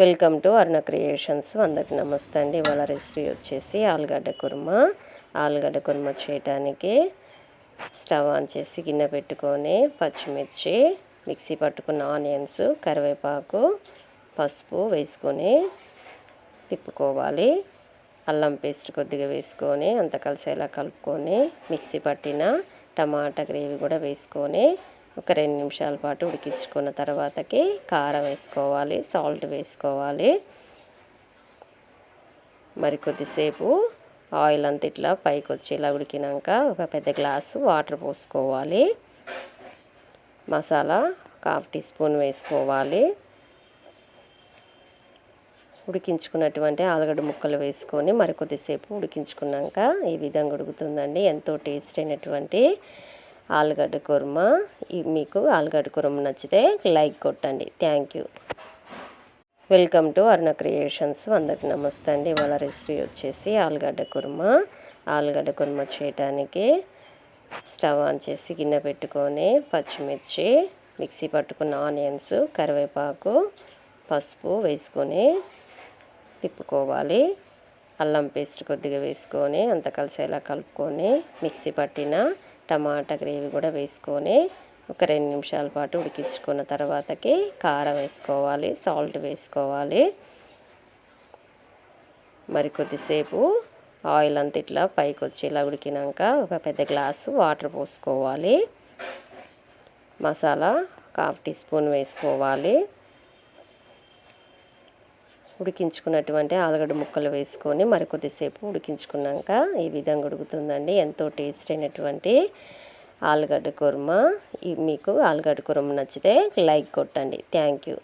Welcome to Aruna creations. అందరికి నమస్తే అండి. ఇవాళ రెసిపీ వచ్చేసి ఆలుగడ్డ కుర్మా. ఆలుగడ్డ కుర్మా చేయడానికి స్టవ్ ఆన్ చేసి గిన్నె పెట్టుకొని పచ్చిమిర్చి మిక్సీ పట్టుకున్న ఆనియన్స్ కరివేపాకు పసుపు వేసుకొని తిప్పుకోవాలి. అల్లం పేస్ట్ కొద్దిగా వేసుకొని అంత కలిసేలా కలుపుకొని మిక్సీ పట్టిన టమాటా గ్రేవీ కూడా వేసుకొని ఒక రెండు నిమిషాల పాటు ఉడికించుకున్న తర్వాతకి కారం వేసుకోవాలి సాల్ట్ వేసుకోవాలి. మరి కొద్దిసేపు ఆయిల్ అంతా ఇట్లా పైకి వచ్చి ఇలా ఉడికినాక ఒక పెద్ద గ్లాసు వాటర్ పోసుకోవాలి. మసాలా హాఫ్ టీ స్పూన్ వేసుకోవాలి. ఉడికించుకున్నటువంటి ఆలుగడ్డ ముక్కలు వేసుకొని మరి కొద్దిసేపు ఉడికించుకున్నాక ఈ విధంగా ఉడుకుతుందండి. ఎంతో టేస్ట్ అయినటువంటి ఆలుగడ్డ కుర్మా. మీకు ఆలుగడ్డ కుర్మ నచ్చితే లైక్ కొట్టండి. Thank you welcome to Aruna creations అందరికి నమస్తే అండి. ఇవాళ రెసిపీ వచ్చేసి ఆలుగడ్డ కుర్మా. ఆలుగడ్డ కుర్మా చేయడానికి స్టవ్ ఆన్ చేసి గిన్నె పెట్టుకొని పచ్చిమిర్చి మిక్సీ పట్టుకున్న ఆనియన్స్ కరివేపాకు పసుపు వేసుకొని తిప్పుకోవాలి. అల్లం పేస్ట్ కొద్దిగా వేసుకొని అంత కలిసేలా కలుపుకొని మిక్సీ పట్టిన టమాటా గ్రేవీ కూడా వేసుకొని ఒక రెండు నిమిషాల పాటు ఉడికించుకున్న తర్వాతకి కారం వేసుకోవాలి సాల్ట్ వేసుకోవాలి. మరి కొద్దిసేపు ఆయిల్ అంతా ఇట్లా పైకి వచ్చి ఇలా ఉడికినాక ఒక పెద్ద గ్లాసు వాటర్ పోసుకోవాలి. మసాలా హాఫ్ టీ స్పూన్ వేసుకోవాలి. ఉడికించుకున్నటువంటి ఆలుగడ్డ ముక్కలు వేసుకొని మరి కొద్దిసేపు ఉడికించుకున్నాక ఈ విధంగా ఉడుకుతుందండి. ఎంతో టేస్ట్ అయినటువంటి ఆలుగడ్డ కుర్మా. మీకు ఆలుగడ్డ కుర్మ నచ్చితే లైక్ కొట్టండి. Thank you.